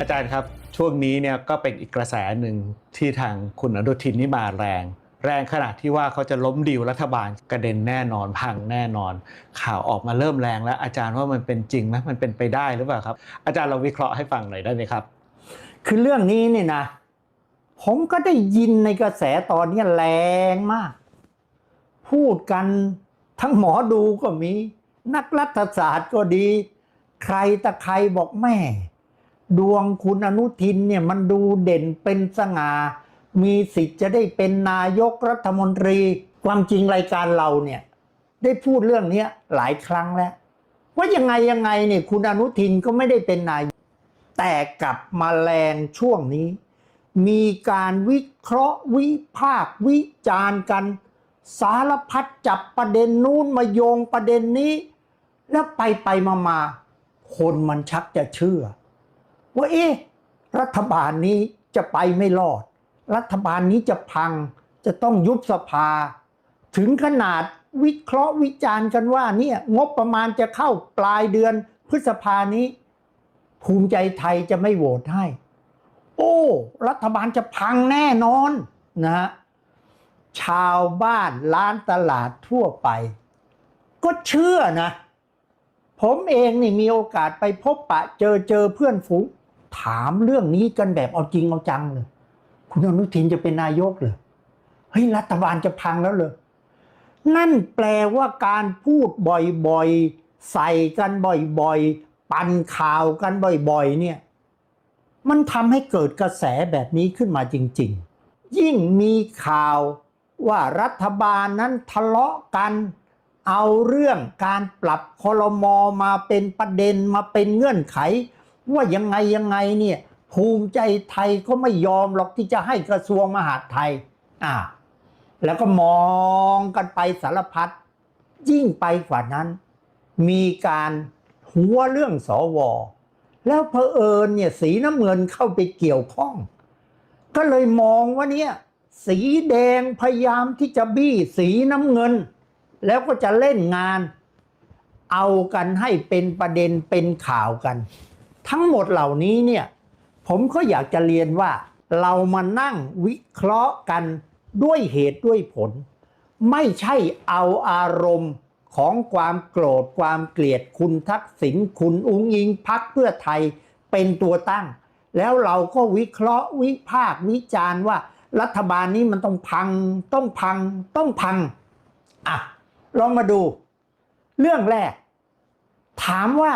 อาจารย์ครับ ช่วงนี้เนี่ยก็เป็นอีกกระแสหนึ่งที่ทางคุณอนุทินนี่มาแรง แรงขนาดที่ว่าเขาจะล้มดีลรัฐบาลกระเด็นแน่นอนพังแน่นอน ข่าวออกมาเริ่มแรงแล้วอาจารย์ว่ามันเป็นจริงไหมมันเป็นไปได้หรือเปล่าครับ อาจารย์เราวิเคราะห์ให้ฟังหน่อยได้ไหมครับ คือเรื่องนี้เนี่ยนะ ผมก็ได้ยินในกระแสตอนนี้แรงมาก พูดกันทั้งหมอดูก็มี นักรัฐศาสตร์ก็ดี ใครตะใครบอกแม่ ดวงคุณอนุทินเนี่ยมันดูเด่นเป็นสง่า มีสิทธิ์จะได้เป็นนายกรัฐมนตรี ความจริงรายการเราเนี่ยได้พูดเรื่องนี้หลายครั้งแล้ว ว่ายังไงยังไงเนี่ยคุณอนุทินก็ไม่ได้เป็นนายก แต่กลับมาแรงช่วงนี้ มีการวิเคราะห์วิพากษ์วิจารณ์กัน สารพัดจับประเด็นนู้นมาโยงประเด็นนี้ แล้วไปไปมามาคนมันชักจะเชื่อ ว่าเอ๊ะรัฐบาลนี้จะไปไม่รอด รัฐบาลนี้จะพังจะต้องยุบสภา ถึงขนาดวิเคราะห์วิจารณ์กันว่าเนี่ยงบประมาณจะเข้าปลายเดือนพฤษภานี้ ภูมิใจไทยจะไม่โหวตให้ โอ้ รัฐบาลจะพังแน่นอนนะฮะชาวบ้านร้านตลาดทั่วไป ก็เชื่อนะ ผมเองนี่มีโอกาสไปพบปะเจอเจอเพื่อนฝูง ถามเรื่องนี้กันแบบเอาจริงเอาจังเลยคุณอนุทินจะเป็นนายกเหรอเฮ้ยรัฐบาลจะพังแล้วเลยนั่นแปลว่าการพูดบ่อยๆ ใส่กันบ่อยๆ ปั่นข่าวกันบ่อยๆ เนี่ย มันทำให้เกิดกระแสแบบนี้ขึ้นมาจริง ๆ ยิ่งมีข่าวว่ารัฐบาลนั้นทะเลาะกัน เอาเรื่องการปรับคอรมอมาเป็นประเด็นมาเป็นเงื่อนไข ว่ายังไงยังไงเนี่ยภูมิใจไทยก็ไม่ยอมหรอกที่จะให้กระทรวงมหาดไทยอ่าแล้วก็มองกันไปสารพัดยิ่งไปกว่านั้น มีการหัวเรื่องสอวอแล้วเพอเอิญเนี่ยสีน้ำเงินเข้าไปเกี่ยวข้อง ก็เลยมองว่าเนี่ยสีแดงพยายามที่จะบี้สีน้ำเงิน แล้วก็จะเล่นงาน เอากันให้เป็นประเด็นเป็นข่าวกัน ทั้งหมดเหล่านี้เนี่ยผมก็อยากจะเรียนว่าเรามานั่งวิเคราะห์กันด้วยเหตุด้วยผล ไม่ใช่เอาอารมณ์ของความโกรธความเกลียดคุณทักษิณคุณอุ้งยิงพักเพื่อไทยเป็นตัวตั้ง แล้วเราก็วิเคราะห์วิพากษ์วิจารณ์ว่า รัฐบาลนี้มันต้องพัง ต้องพัง ต้องพังอะลองมาดู เรื่องแรก ถามว่า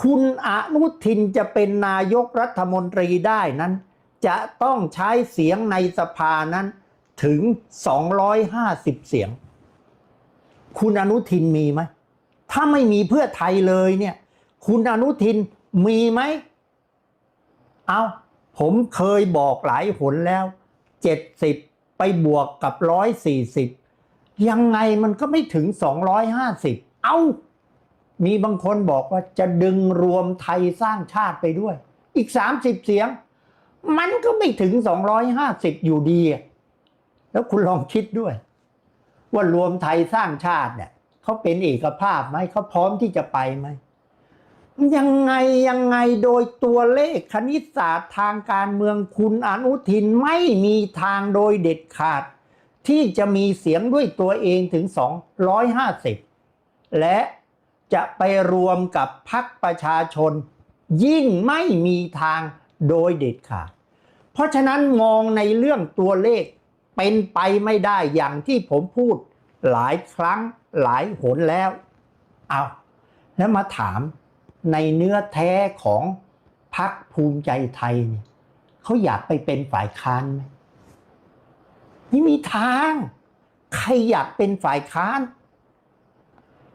คุณอนุทินจะเป็นนายกรัฐมนตรีได้นั้น จะต้องใช้เสียงในสภานั้นถึง 250 เสียง คุณอนุทินมีไหม ถ้าไม่มีเพื่อไทยเลยเนี่ย คุณอนุทินมีไหม เอาผมเคยบอกหลายหนแล้ว 70 ไปบวกกับ 140 ยังไงมันก็ไม่ถึง 250 เอา มีบางคนบอกว่าจะดึงรวมไทยสร้างชาติไปด้วย อีก 30 เสียง มันก็ไม่ถึง 250 อยู่ดีอะแล้วคุณลองคิดด้วย ว่ารวมไทยสร้างชาติเนี่ยเขาเป็นเอกภาพไหมเขาพร้อมที่จะไปไหมยังไงยังไงโดยตัวเลขคณิตศาสตร์ทางการเมืองคุณอนุทินไม่มีทางโดยเด็ดขาด ที่จะมีเสียงด้วยตัวเองถึง 250 และ จะไปรวมกับพักประชาชน ยิ่งไม่มีทางโดยเด็ดขาด เพราะฉะนั้นมองในเรื่องตัวเลขเป็นไปไม่ได้อย่างที่ผมพูดหลายครั้งหลายหนแล้ว เอาแล้วมาถามในเนื้อแท้ของพักภูมิใจไทยเนี่ยเขาอยากไปเป็นฝ่ายค้านไหมไม่มีทาง ใครอยากเป็นฝ่ายค้าน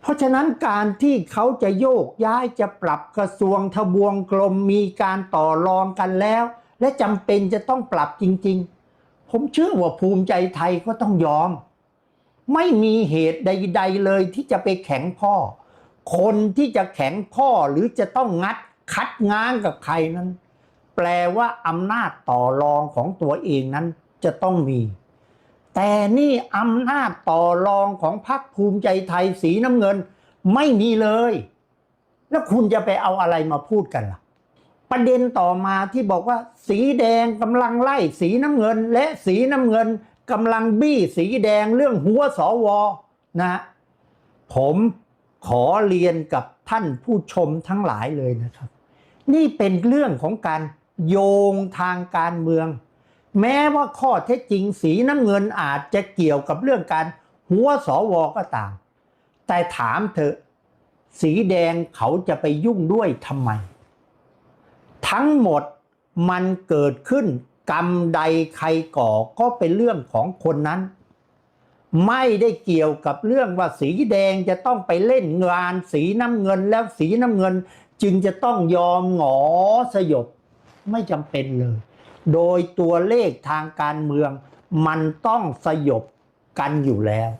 เพราะฉะนั้นการที่เขาจะโยกย้ายจะปรับกระทรวงทบวงกลมมีการต่อรองกันแล้ว และจำเป็นจะต้องปรับจริง ๆ ผมเชื่อว่าภูมิใจไทยก็ต้องยอม ไม่มีเหตุใด ๆ เลยที่จะไปแข็งพ่อ คนที่จะแข็งพ่อหรือจะต้องงัดคัดง้างกับใครนั้น แปลว่าอำนาจต่อรองของตัวเองนั้นจะต้องมี แต่นี่อำนาจต่อรองของพรรคภูมิใจไทยสีน้ำเงินไม่มีเลย แล้วคุณจะไปเอาอะไรมาพูดกันล่ะ ประเด็นต่อมาที่บอกว่า สีแดงกำลังไล่สีน้ำเงิน และสีน้ำเงินกำลังบี้สีแดงเรื่องหัวสวนะ ผมขอเรียนกับท่านผู้ชมทั้งหลายเลยนะครับ นี่เป็นเรื่องของการโยงทางการเมือง แม้ว่าข้อเท็จจริงสีน้ำเงินอาจจะเกี่ยวกับเรื่องการหัวสวก็ตาม แต่ถามเถอะ สีแดงเขาจะไปยุ่งด้วยทำไม ทั้งหมดมันเกิดขึ้นกรรมใดใครก่อก็เป็นเรื่องของคนนั้น ไม่ได้เกี่ยวกับเรื่องว่าสีแดงจะต้องไปเล่นงาน สีน้ำเงินแล้วสีน้ำเงินจึงจะต้องยอมหงอสยบไม่จำเป็นเลย โดยตัวเลขทางการเมือง มันต้องสยบกันอยู่แล้ว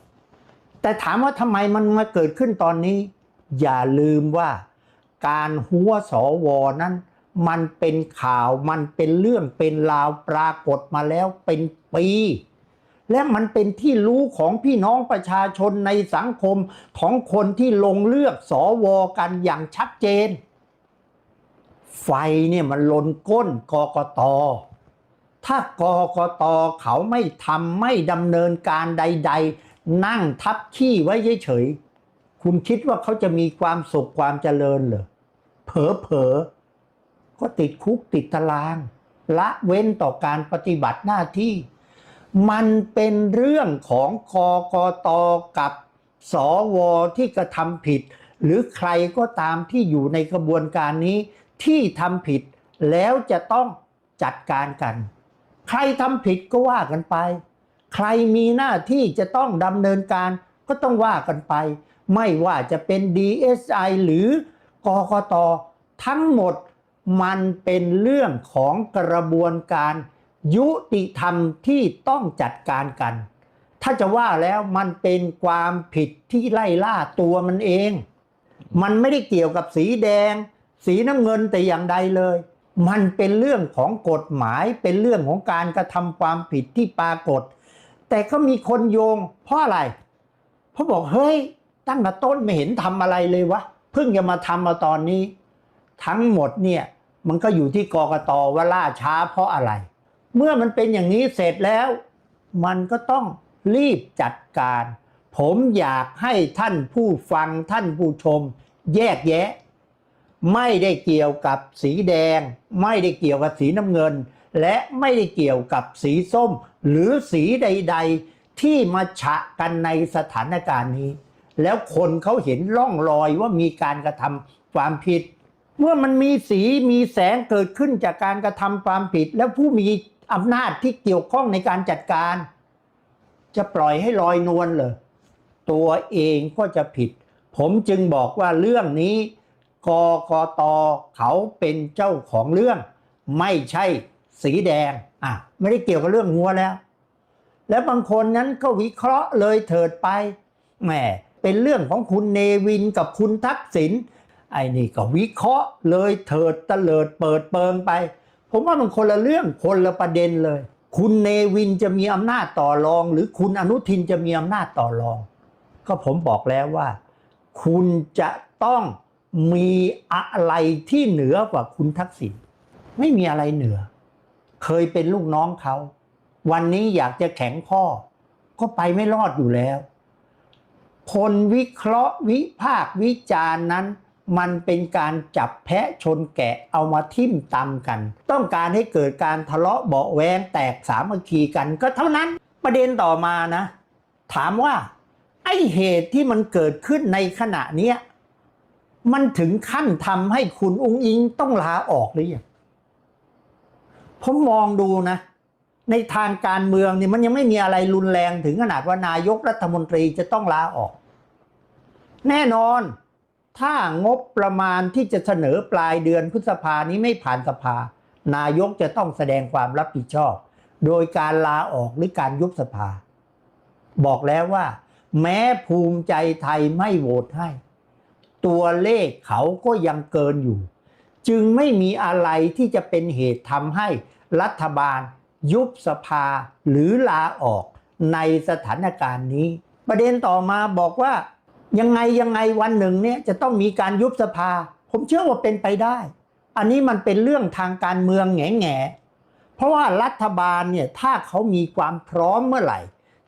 แต่ถามว่าทำไมมันมาเกิดขึ้นตอนนี้ อย่าลืมว่าการหัวสวนั้น มันเป็นข่าวมันเป็นเรื่องเป็นราวปรากฏมาแล้วเป็นปี และมันเป็นที่รู้ของพี่น้องประชาชนในสังคมของคนที่ลงเลือกสอวอกันอย่างชัดเจน ไฟเนี่ยมันลนก้นกกต ถ้ากกตเขาไม่ทำไม่ดำเนินการใด ๆ นั่งทับขี้ไว้เฉยๆคุณคิดว่าเขาจะมีความสุขความเจริญเหรอเผลอๆก็ติดคุกติดตาราง ละเว้นต่อการปฏิบัติหน้าที่ มันเป็นเรื่องของกกตกับสวที่กระทำผิด หรือใครก็ตามที่อยู่ในกระบวนการนี้ที่ทำผิดแล้วจะต้องจัดการกัน ใครทำผิดก็ว่ากันไป ใครมีหน้าที่จะต้องดำเนินการก็ต้องว่ากันไป ไม่ว่าจะเป็น DSI หรือกกตทั้งหมดมันเป็นเรื่องของกระบวนการยุติธรรมที่ต้องจัดการกัน ถ้าจะว่าแล้วมันเป็นความผิดที่ไล่ล่าตัวมันเอง มันไม่ได้เกี่ยวกับสีแดง สีน้ำเงินแต่อย่างใดเลย มันเป็นเรื่องของกฎหมายเป็นเรื่องของการกระทำความผิดที่ปรากฏ แต่ก็มีคนโยงเพราะอะไรเพราะบอกเฮ้ย ตั้งแต่ต้นไม่เห็นทำอะไรเลยวะเพิ่งจะมาทำมาตอนนี้ ทั้งหมดเนี่ยมันก็อยู่ที่กกตว่าล่าช้าเพราะอะไร เมื่อมันเป็นอย่างนี้เสร็จแล้ว มันก็ต้องรีบจัดการ ผมอยากให้ท่านผู้ฟังท่านผู้ชม แยกแยะ ไม่ได้เกี่ยวกับสีแดง ไม่ได้เกี่ยวกับสีน้ำเงิน และไม่ได้เกี่ยวกับสีส้ม หรือสีใด ๆ ที่มาฉะกันในสถานการณ์นี้ แล้วคนเขาเห็นร่องรอยว่ามีการกระทำความผิด เมื่อมันมีสีมีแสงเกิดขึ้นจากการกระทำความผิด แล้วผู้มีอำนาจที่เกี่ยวข้องในการจัดการ จะปล่อยให้ลอยนวลเหรอตัวเองก็จะผิด ผมจึงบอกว่าเรื่องนี้ กกตเขาเป็นเจ้าของเรื่อง ไม่ใช่สีแดงอะไม่ได้เกี่ยวกับเรื่องงัวแล้ว แล้วบางคนนั้นก็วิเคราะห์เลยเถิดไปแหมเป็นเรื่องของคุณเนวินกับคุณทักษิณไอ้นี่ก็วิเคราะห์เลยเถิดตะเลิดเปิดเปิงไป ผมว่ามันคนละเรื่องคนละประเด็นเลย คุณเนวินจะมีอำนาจต่อรอง หรือคุณอนุทินจะมีอำนาจต่อรอง ก็ผมบอกแล้วว่า คุณจะต้อง มีอะไรที่เหนือกว่าคุณทักษิณไม่มีอะไรเหนือ เคยเป็นลูกน้องเขา วันนี้อยากจะแข็งข้อ ก็ไปไม่รอดอยู่แล้ว คนวิเคราะห์วิพากษ์วิจารณ์นั้น มันเป็นการจับแพะชนแกะเอามาทิ่มตำกัน ต้องการให้เกิดการทะเลาะเบาแวงแตกสามัคคีกันก็เท่านั้นประเด็นต่อมานะ ถามว่า ไอเหตุที่มันเกิดขึ้นในขณะนี้ มันถึงขั้นทำให้คุณอุ้งอิงต้องลาออกหรือยังผมมองดูนะ ในทางการเมืองเนี่ยมันยังไม่มีอะไรรุนแรงถึงขนาดว่านายกรัฐมนตรีจะต้องลาออก แน่นอนถ้างบประมาณที่จะเสนอปลายเดือนพฤษภานี้ไม่ผ่านสภา นายกจะต้องแสดงความรับผิดชอบ โดยการลาออกหรือการยุบสภา บอกแล้วว่า แม้ภูมิใจไทยไม่โหวตให้ ตัวเลขเขาก็ยังเกินอยู่ จึงไม่มีอะไรที่จะเป็นเหตุทำให้รัฐบาล ยุบสภาหรือลาออกในสถานการณ์นี้ ประเด็นต่อมาบอกว่า ยังไงยังไงวันหนึ่งเนี่ยจะต้องมีการยุบสภา ผมเชื่อว่าเป็นไปได้ อันนี้มันเป็นเรื่องทางการเมืองแง่แง่เพราะว่ารัฐบาลเนี่ยถ้าเขามีความพร้อมเมื่อไหร่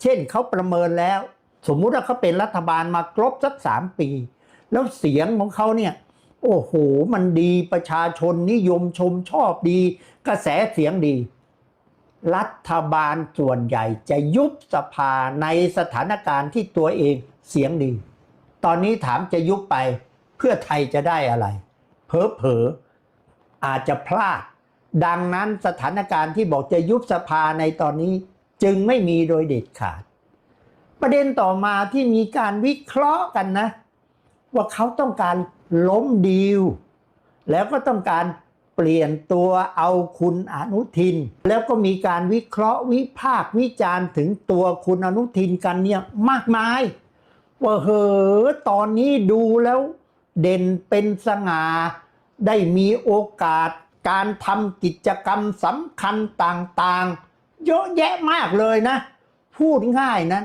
เช่นเขาประเมินแล้ว สมมุติว่าเขาเป็นรัฐบาลมาครบสักสามปี แล้วเสียงของเขาเนี่ยโอ้โห มันดีประชาชนนิยมชมชอบดี กระแสเสียงดี รัฐบาลส่วนใหญ่จะยุบสภาในสถานการณ์ที่ตัวเองเสียงดี ตอนนี้ถามจะยุบไปเพื่อไทยจะได้อะไร เพอเพอๆอาจจะพลาด ดังนั้นสถานการณ์ที่บอกจะยุบสภาในตอนนี้จึงไม่มีโดยเด็ดขาด ประเด็นต่อมาที่มีการวิเคราะห์กันนะ ว่าเขาต้องการล้มดีล แล้วก็ต้องการเปลี่ยนตัวเอาคุณอนุทิน แล้วก็มีการวิเคราะห์วิพากษ์วิจารณ์ถึงตัวคุณอนุทินกันเนี่ยมากมาย ว่าเหอตอนนี้ดูแล้วเด่นเป็นสง่าได้มีโอกาสการทำกิจกรรมสำคัญต่างๆ เยอะแยะมากเลยนะ พูดง่ายนะ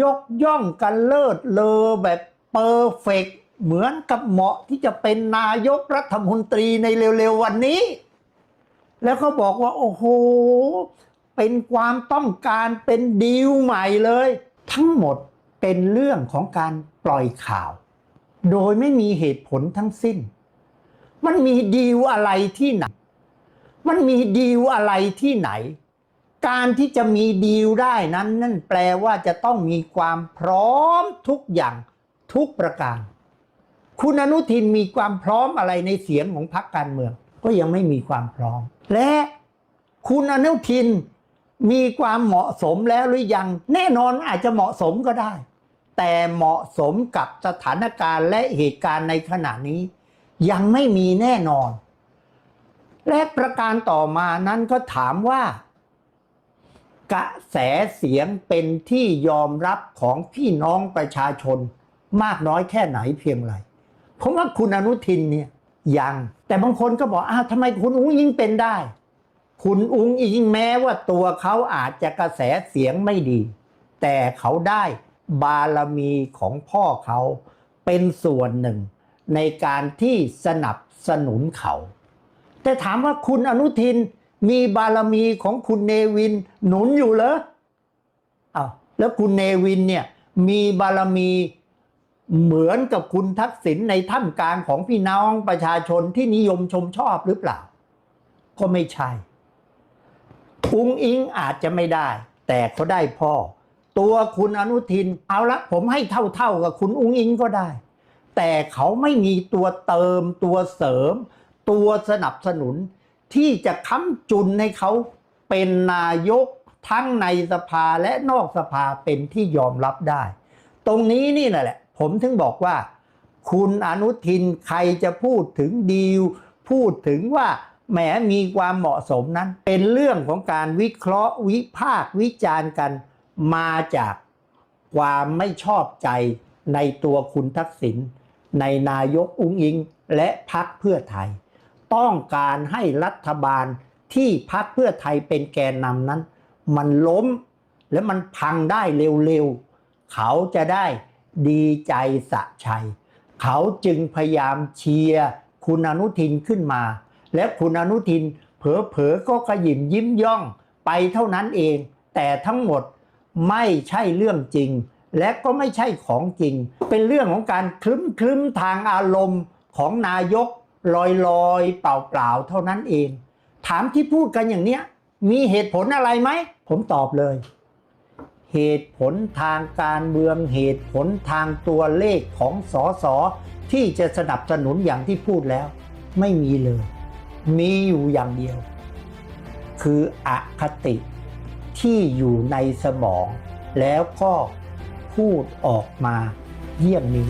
ยกย่องกันเลิศเลอแบบ เปอร์เฟกเหมือนกับเหมาะที่จะเป็นนายกรัฐมนตรีในเร็วๆวันนี้ แล้วก็บอกว่า โอ้โห เป็นความต้องการเป็นดีลใหม่เลย ทั้งหมดเป็นเรื่องของการปล่อยข่าว โดยไม่มีเหตุผลทั้งสิ้น มันมีดีลอะไรที่ไหน มันมีดีลอะไรที่ไหน การที่จะมีดีลได้นั้น นั่นแปลว่าจะต้องมีความพร้อมทุกอย่าง ทุกประการ คุณอนุทินมีความพร้อมอะไรในเสียงของพรรคการเมือง ก็ยังไม่มีความพร้อม และคุณอนุทินมีความเหมาะสมแล้วหรือยัง แน่นอนอาจจะเหมาะสมก็ได้ แต่เหมาะสมกับสถานการณ์และเหตุการณ์ในขณะนี้ ยังไม่มีแน่นอน และประการต่อมานั้นก็ถามว่ากระแสเสียงเป็นที่ยอมรับของพี่น้องประชาชน มากน้อยแค่ไหนเพียงไรผมว่าคุณอนุทินเนี่ยยัง แต่บางคนก็บอกอ้าวทำไมคุณอุ้งอิงเป็นได้ คุณอุ้งอิงแม้ว่าตัวเขาอาจจะกระแสเสียงไม่ดี แต่เขาได้บารมีของพ่อเขาเป็นส่วนหนึ่ง ในการที่สนับสนุนเขา แต่ถามว่าคุณอนุทินมีบารมีของคุณเนวินหนุนอยู่เหรออ้าวแล้วคุณเนวินเนี่ยมีบารมี เหมือนกับคุณทักษิณในท่ามกลางของพี่น้องประชาชนที่นิยมชมชอบหรือเปล่า ก็ไม่ใช่ อุ้งอิงอาจจะไม่ได้ แต่เขาได้พ่อ ตัวคุณอนุทิน เอาละผมให้เท่าๆกับคุณอุ้งอิงก็ได้ แต่เขาไม่มีตัวเติม ตัวเสริม ตัวสนับสนุน ที่จะค้ำจุนให้เขาเป็นนายกทั้งในสภาและนอกสภาเป็นที่ยอมรับได้ ตรงนี้นี่แหละ ผมถึงบอกว่า คุณอนุทินใครจะพูดถึงดีลพูดถึงว่าแหมมีความเหมาะสมนั้น เป็นเรื่องของการวิเคราะห์วิพากษ์วิจารณ์กันมาจากความไม่ชอบใจในตัวคุณทักษิณในนายกอุ้งอิงและพักเพื่อไทย ต้องการให้รัฐบาลที่พักเพื่อไทยเป็นแกนนำนั้น มันล้มและมันพังได้เร็วๆ เขาจะได้ ดีใจสะชัยเขาจึงพยายามเชียร์คุณอนุทินขึ้นมา และคุณอนุทินเผลอๆก็ขยิมยิ้มย่องไปเท่านั้นเอง แต่ทั้งหมดไม่ใช่เรื่องจริง และก็ไม่ใช่ของจริง เป็นเรื่องของการคลึ้มคลึ้มทางอารมณ์ของนายกลอยลอยเปล่าๆเท่านั้นเอง ถามที่พูดกันอย่างเนี้ยมีเหตุผลอะไรไหม ผมตอบเลย เหตุผลทางการเมืองเหตุผลทางตัวเลขของสอสอที่จะสนับสนุนอย่างที่พูดแล้ว ไม่มีเลย มีอยู่อย่างเดียว คืออคติที่อยู่ในสมอง แล้วก็พูดออกมาเยี่ยมนี้